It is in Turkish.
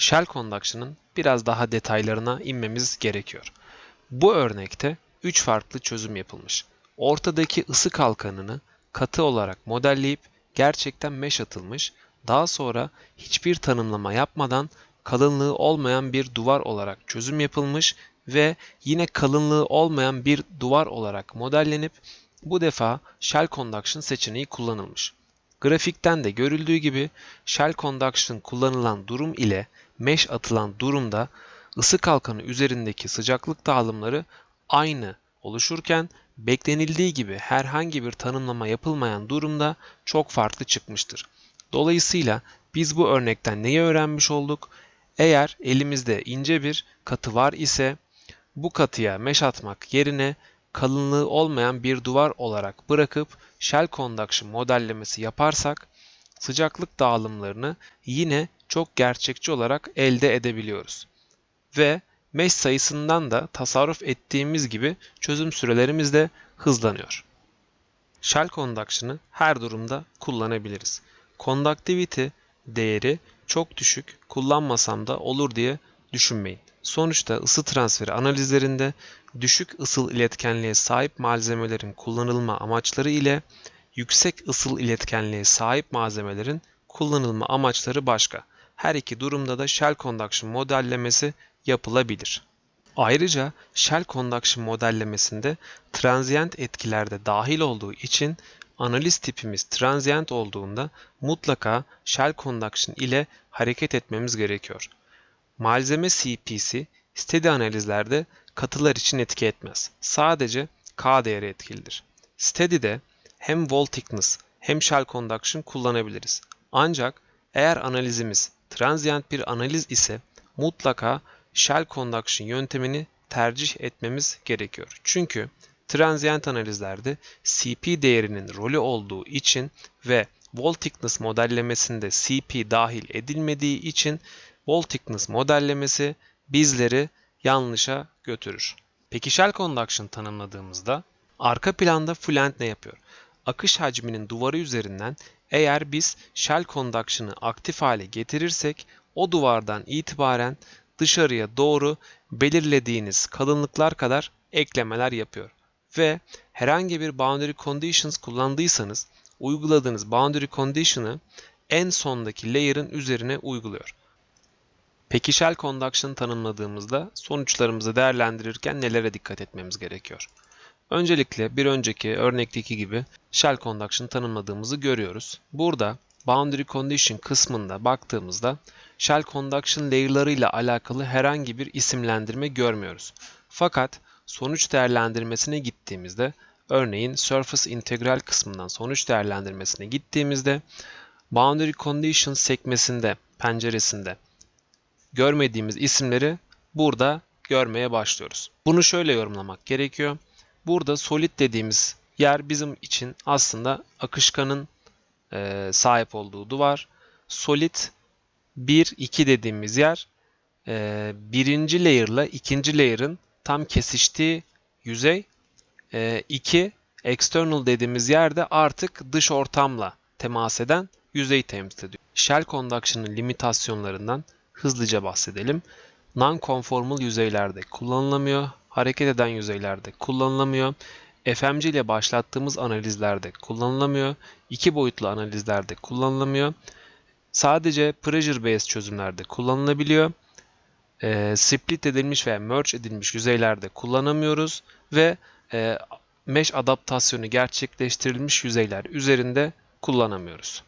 Shell Conduction'ın biraz daha detaylarına inmemiz gerekiyor. Bu örnekte 3 farklı çözüm yapılmış. Ortadaki ısı kalkanını katı olarak modelleyip gerçekten mesh atılmış. Daha sonra hiçbir tanımlama yapmadan kalınlığı olmayan bir duvar olarak çözüm yapılmış ve yine kalınlığı olmayan bir duvar olarak modellenip bu defa Shell Conduction seçeneği kullanılmış. Grafikten de görüldüğü gibi Shell Conduction kullanılan durum ile mesh atılan durumda ısı kalkanı üzerindeki sıcaklık dağılımları aynı oluşurken beklenildiği gibi herhangi bir tanımlama yapılmayan durumda çok farklı çıkmıştır. Dolayısıyla biz bu örnekten neyi öğrenmiş olduk? Eğer elimizde ince bir katı var ise bu katıya mesh atmak yerine kalınlığı olmayan bir duvar olarak bırakıp shell conduction modellemesi yaparsak sıcaklık dağılımlarını yine çok gerçekçi olarak elde edebiliyoruz. Ve mesh sayısından da tasarruf ettiğimiz gibi çözüm sürelerimiz de hızlanıyor. Shell conduction'ı her durumda kullanabiliriz. Conductivity değeri çok düşük, kullanmasam da olur diye düşünmeyin. Sonuçta ısı transferi analizlerinde düşük ısıl iletkenliğe sahip malzemelerin kullanılma amaçları ile yüksek ısıl iletkenliğe sahip malzemelerin kullanılma amaçları başka. Her iki durumda da Shell Conduction modellemesi yapılabilir. Ayrıca Shell Conduction modellemesinde transient etkiler de dahil olduğu için analiz tipimiz transient olduğunda mutlaka Shell Conduction ile hareket etmemiz gerekiyor. Malzeme CP'si steady analizlerde katılar için etki etmez. Sadece K değeri etkilidir. Steady'de hem wall thickness hem shell conduction kullanabiliriz. Ancak eğer analizimiz transient bir analiz ise mutlaka shell conduction yöntemini tercih etmemiz gerekiyor. Çünkü transient analizlerde CP değerinin rolü olduğu için ve wall thickness modellemesinde CP dahil edilmediği için wall thickness modellemesi bizleri yanlışa götürür. Peki shell conduction tanımladığımızda arka planda Fluent ne yapıyor? Akış hacminin duvarı üzerinden eğer biz shell conduction'ı aktif hale getirirsek o duvardan itibaren dışarıya doğru belirlediğiniz kalınlıklar kadar eklemeler yapıyor. Ve herhangi bir boundary conditions kullandıysanız uyguladığınız boundary condition'ı en sondaki layer'ın üzerine uyguluyor. Peki shell conduction tanımladığımızda sonuçlarımızı değerlendirirken nelere dikkat etmemiz gerekiyor? Öncelikle bir önceki örnekteki gibi shell conduction tanımladığımızı görüyoruz. Burada boundary condition kısmında baktığımızda shell conduction layer'ları ile alakalı herhangi bir isimlendirme görmüyoruz. Fakat sonuç değerlendirmesine gittiğimizde örneğin surface integral kısmından sonuç değerlendirmesine gittiğimizde boundary condition sekmesinde penceresinde görmediğimiz isimleri burada görmeye başlıyoruz. Bunu şöyle yorumlamak gerekiyor. Burada solid dediğimiz yer bizim için aslında akışkanın e, sahip olduğu duvar. Solid 1, 2 dediğimiz yer e, birinci layer ile ikinci layer'ın tam kesiştiği yüzey. 2 e, external dediğimiz yerde artık dış ortamla temas eden yüzeyi temsil ediyor. Shell conduction'ın limitasyonlarından hızlıca bahsedelim. Non-conformal yüzeylerde kullanılamıyor, hareket eden yüzeylerde kullanılamıyor, FMC ile başlattığımız analizlerde kullanılamıyor, iki boyutlu analizlerde kullanılamıyor, sadece pressure based çözümlerde kullanılabiliyor, e, split edilmiş veya merge edilmiş yüzeylerde kullanamıyoruz ve e, mesh adaptasyonu gerçekleştirilmiş yüzeyler üzerinde kullanamıyoruz.